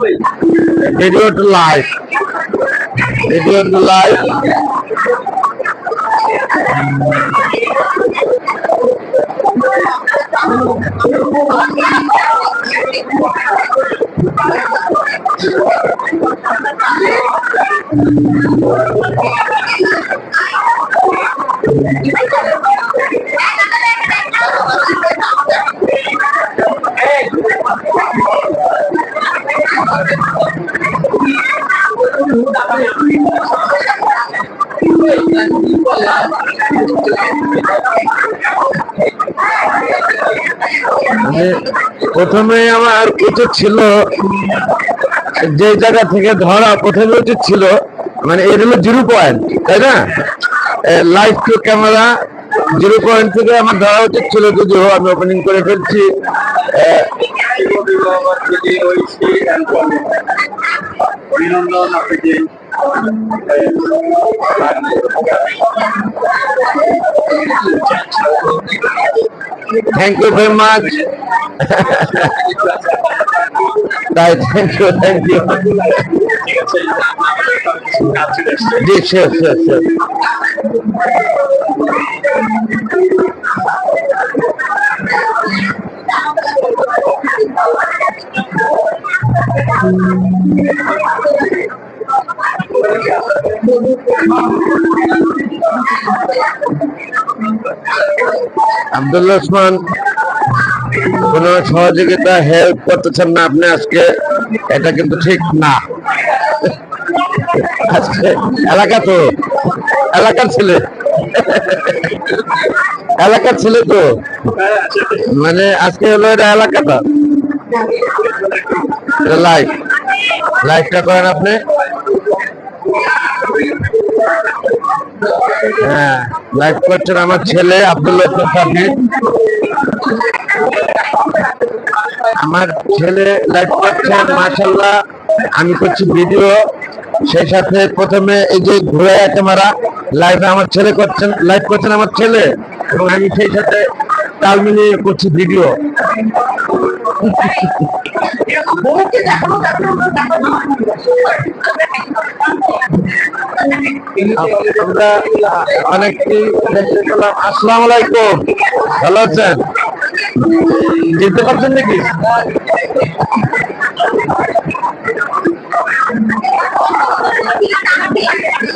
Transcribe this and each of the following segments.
Video to live video to live মানে প্রথমে আমার উচিত ছিল যে জায়গা থেকে ধরা প্রথমে উচিত ছিল মানে এটা হলো জিরো পয়েন্ট তাই না? Live to camera zero point থেকে আমার ধরা উচিত ছিল যদিও আমি ওপেনিং করে ফেলছি। অভিনন্দন আপনাকে থ্যাংক ইউ ভেরি মাচ তাই থ্যাংক ইউ থ্যাংক ইউ ঠিক আছে কাজ চলে এসছে জি sure sure sure Abdullah Osman কোন সহযোগিতা হেল্প করতেছেন না আপনি আজকে, এটা কিন্তু ঠিক না। এলাকা তো, এলাকার ছেলে। এলাকার ছেলে তো। মানে আজকে হলো এটা এলাকাটা। লাইভ লাইভটা করেন আপনি। হ্যাঁ লাইভ করছেন আমার ছেলে আব্দুল্লাহ সাবির আমার ছেলে লাইভ করছেন মাশাল্লাহ আমি করছি ভিডিও সেই সাথে প্রথমে এই যে ঘুরে আছে ক্যামেরা লাইভে আমার ছেলে করছেন লাইভ করছেন আমার ছেলে। এবং আমি সেই সাথে তাল মিলিয়ে করছি ভিডিও আসসালামু আলাইকুম। ভালো আছেন? চিনতে পারছেন নাকি?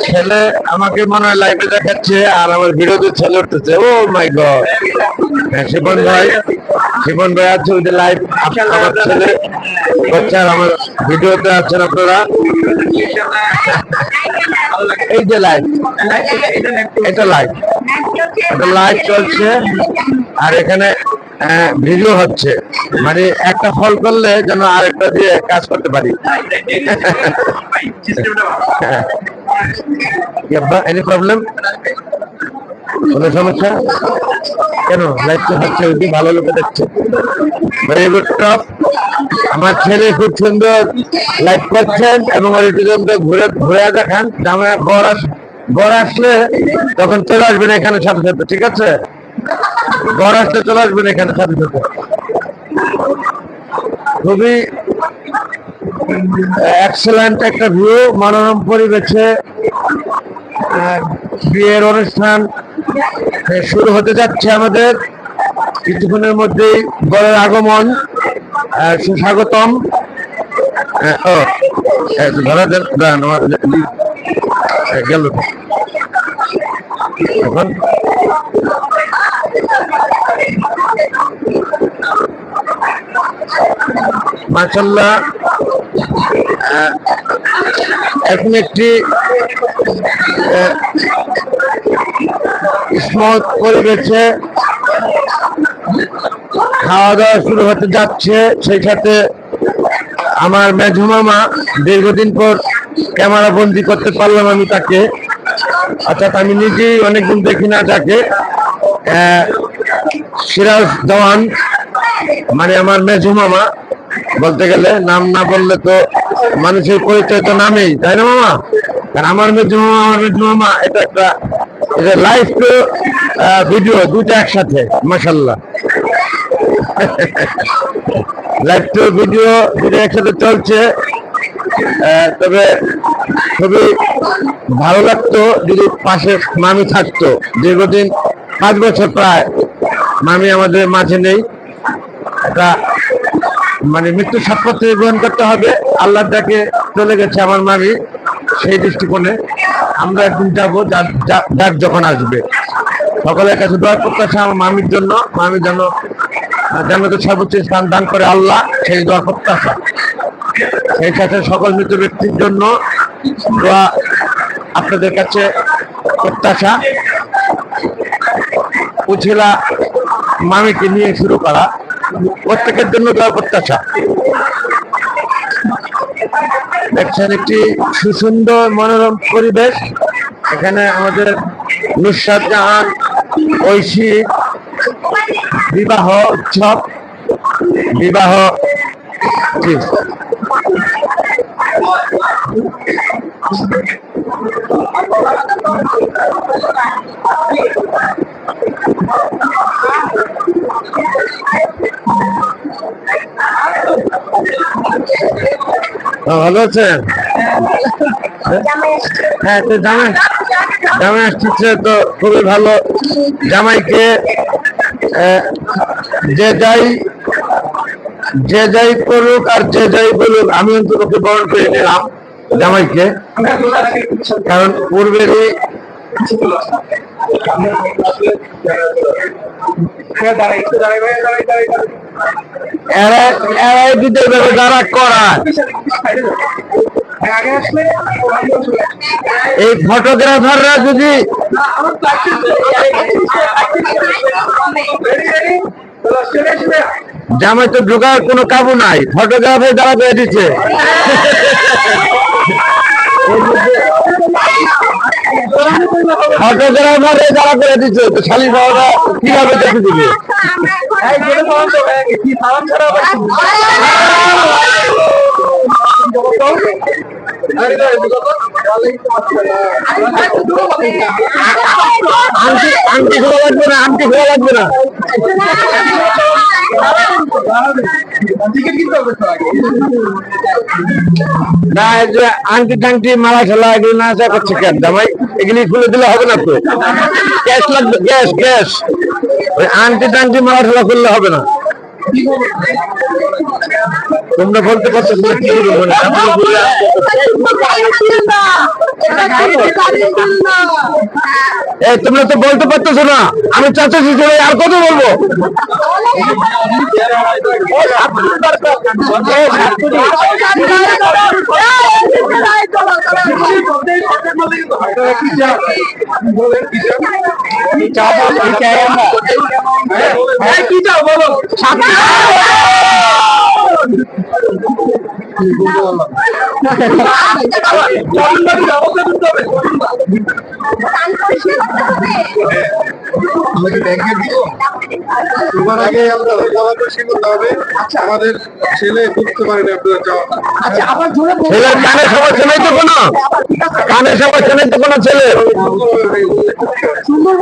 ছেলে আমাকে মনে হয় লাইভে দেখাচ্ছে আর আমার ভিডিওতে ছেলে উঠতেছে। ও মাই গড ভাই। শিবন ভাই আছে যে লাইভ আমার ছেলে আর আমার ভিডিওতে আছেন আপনারা। এই যে লাইভ এটা লাইভ এটা লাইভ চলছে। আর এখানে ভিডিও হচ্ছে। মানে একটা ফল করলে যেন আরেকটা দিয়ে কাজ করতে পারি। এনি প্রবলেম কোনো সমস্যা? কেন? লাইভ তো হচ্ছে ভালো লোকে দেখছে। ভেরি গুড টপ আমার ছেলে খুব সুন্দর করছেন এবং ঘুরে ঘুরে আমার বর আস আসলে তখন চলে আসবেন এখানে সাথে সাথে, ঠিক আছে? আসলে চলে আসবেন এখানে সাথে সাথে। খুবই এক্সেলেন্ট একটা ভিউ মনোরম পরিবেশে বিয়ের অনুষ্ঠান। শুরু হতে যাচ্ছে আমাদের কিছুক্ষণের মধ্যেই বরের আগমন সুস্বাগতম। আমার আহ, গেল। এখন? মাসাল্লাহ এখন একটি স্মল পরিবেশে খাওয়া দাওয়া শুরু হতে যাচ্ছে। সেই সাথে আমার মেঝো দীর্ঘদিন পর ক্যামেরা বন্দি করতে পারলাম আমি তাকে। অর্থাৎ আমি নিজেই অনেকদিন দেখি না তাকে। সিরাজ দেওয়ান মানে আমার মেঝো মামা বলতে গেলে নাম না বললে তো মানুষের পরিচয় তো নামেই, তাই না মামা? আমার মেজু মামা আমার মেজু মামা এটা একটা এটা লাইভ টু ভিডিও দুটো একসাথে মাসাল্লাহ লাইভ টু ভিডিও দুটো একসাথে চলছে। তবে খুবই ভালো লাগতো যদি পাশে মামি থাকতো। দীর্ঘদিন, পাঁচ বছর প্রায় মামি আমাদের মাঝে নেই। একটা মানে মৃত্যু সাক্ষাৎ গ্রহণ করতে হবে। আল্লাহ ডাকে চলে গেছে আমার মামি, সেই দৃষ্টিকোণে। আমরা একদিন যাব যার যখন আসবে। সকলের কাছে দোয়া প্রত্যাশা আমার মামির জন্য। মামি যেন জান্নাতের সর্বোচ্চ স্থান দান করে আল্লাহ, সেই দোয়া প্রত্যাশা। সেই সাথে সকল মৃত ব্যক্তির জন্য দোয়া আপনাদের কাছে প্রত্যাশা। উছিলা মামিকে নিয়ে শুরু করা। প্রত্যেকের জন্য দোয়া প্রত্যাশা। দেখছেন একটি সুসুন্দর মনোরম পরিবেশ। এখানে আমাদের নুসরাত জাহান ঐশী বিবাহ উৎসব বিবাহ ভালো আছেন? হ্যাঁ তো জামাই জামাই আসতেছে তো খুবই ভালো। জামাইকে যে যাই যে যাই করুক আর যে যাই বলুক, আমি অন্তত বরণ করে নিলাম জামাইকে। কারণ পূর্বেরই করায়। এই ফটোগ্রাফাররা যদি জামাই তো ঢোকার কোনো কাবু নাই ফটোগ্রাফার দ্বারা করে দিচ্ছে ফটোগ্রাফার দ্বারা করে দিচ্ছে তো শালি কীভাবে দেখে দিবে? আংটি খোলা লাগবে না আংটি খোলা লাগবে না। না আংটি টাংটি মালা খেলা এগুলো না আছে করছে কেন দামাই এগুলি খুলে দিলে হবে না তো? গ্যাস লাগবে গ্যাস গ্যাস ওই আংটি টাংটি মালা খেলা করলে হবে না। তোমরা বলতে পারছ তোমরা তো বলতে পারতেছো না। আমি চাচা শিশুরে আর কত বলব? আমরা আচ্ছা আমাদের ছেলে বুঝতে পারেনি আপনারা যাওয়া ছেলের কানে সমস্যা নেই কানে সমস্যা নেই তো কোনো ছেলে।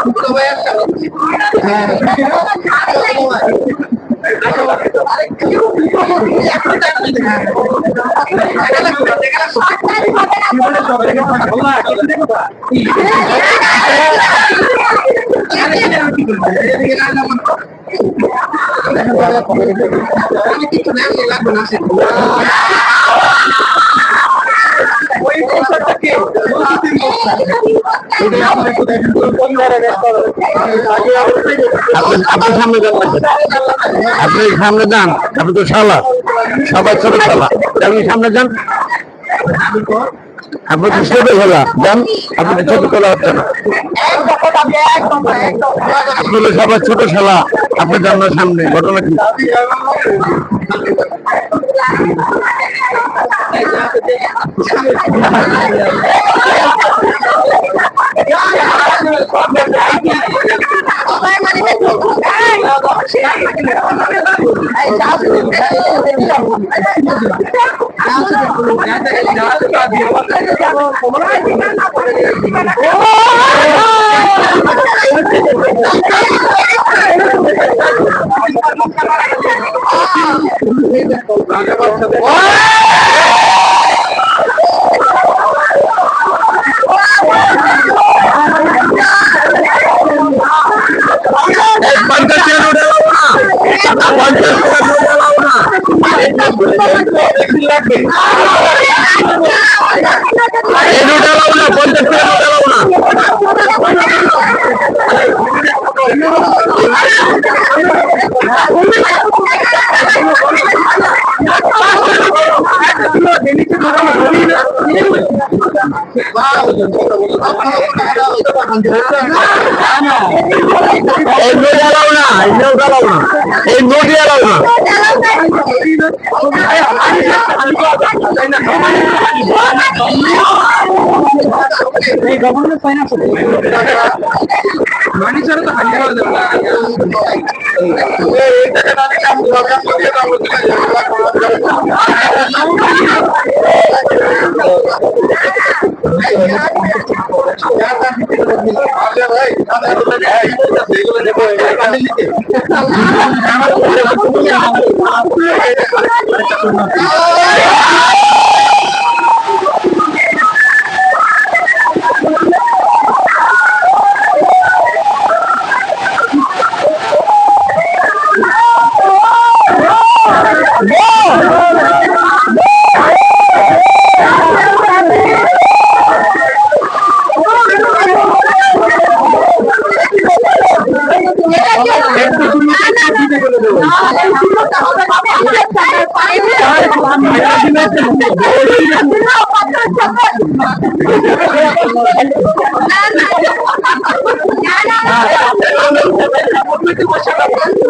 আমি কিছু নেই লাগবে না আপনি আপনি সামনে যান। আপনি সামনে যান। আপনি তো শালা। সবাই ছোট শালা। আপনি সামনে যান। আপনি তো ছোট শালা। সামনে। ঘটনা কি? Oh! রাজা এই নোট এলাও না পঞ্চাশ টাকা নোট এলাও না এই নোট এলাও না এই নোট এলাও না এই নোট এলাও না মানি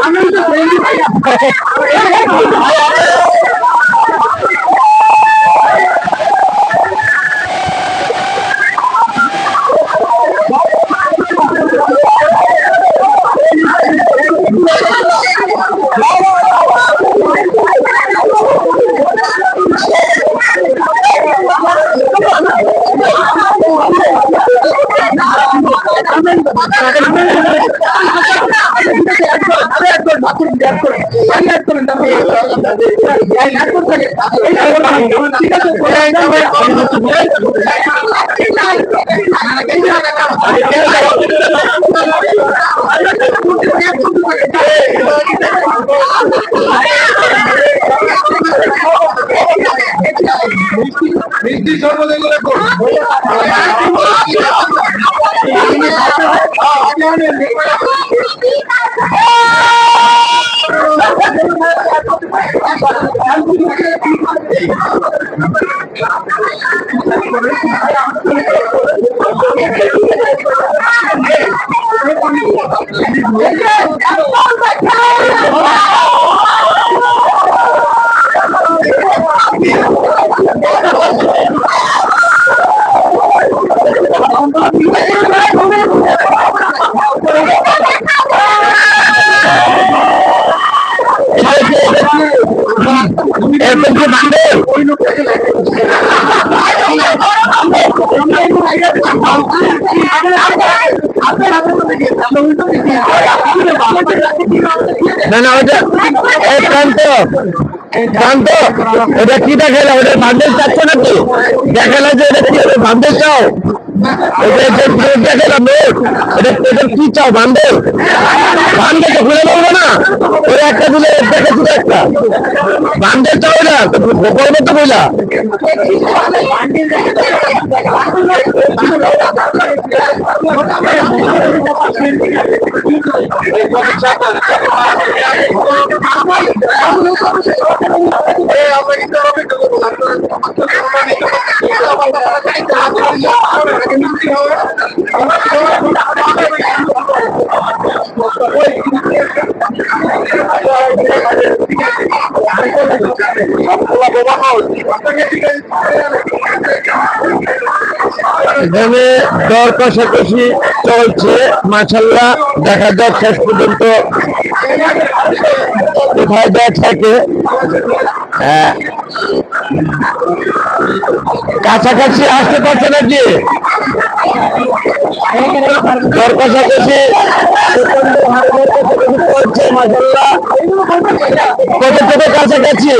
అనంత তো হারিয়ে যাবে না মিষ্টি সর্বদা করে এরকম কি না না ওটা ওটা কি দেখালে ওটা বান্ধব চাচ্ছ নাকি? দেখালে যে এটা কি বান্ধব চাও? কি চাও বান্ধব বান্ধব তো খুলে বলব না? ওই একটা দিলে দেখেছিল একটা। বান্ধব চাও না করবে তো বইলা আমরা এখানে দর কষাকষি চলছে মাসাল্লাহ দেখা যাক শেষ পর্যন্ত কোথায় দেওয়া থাকে হ্যাঁ। কাছাকাছি আসতে পারছে নাকি চলছে মাসাল্লাহ কত কত কাছাকাছি?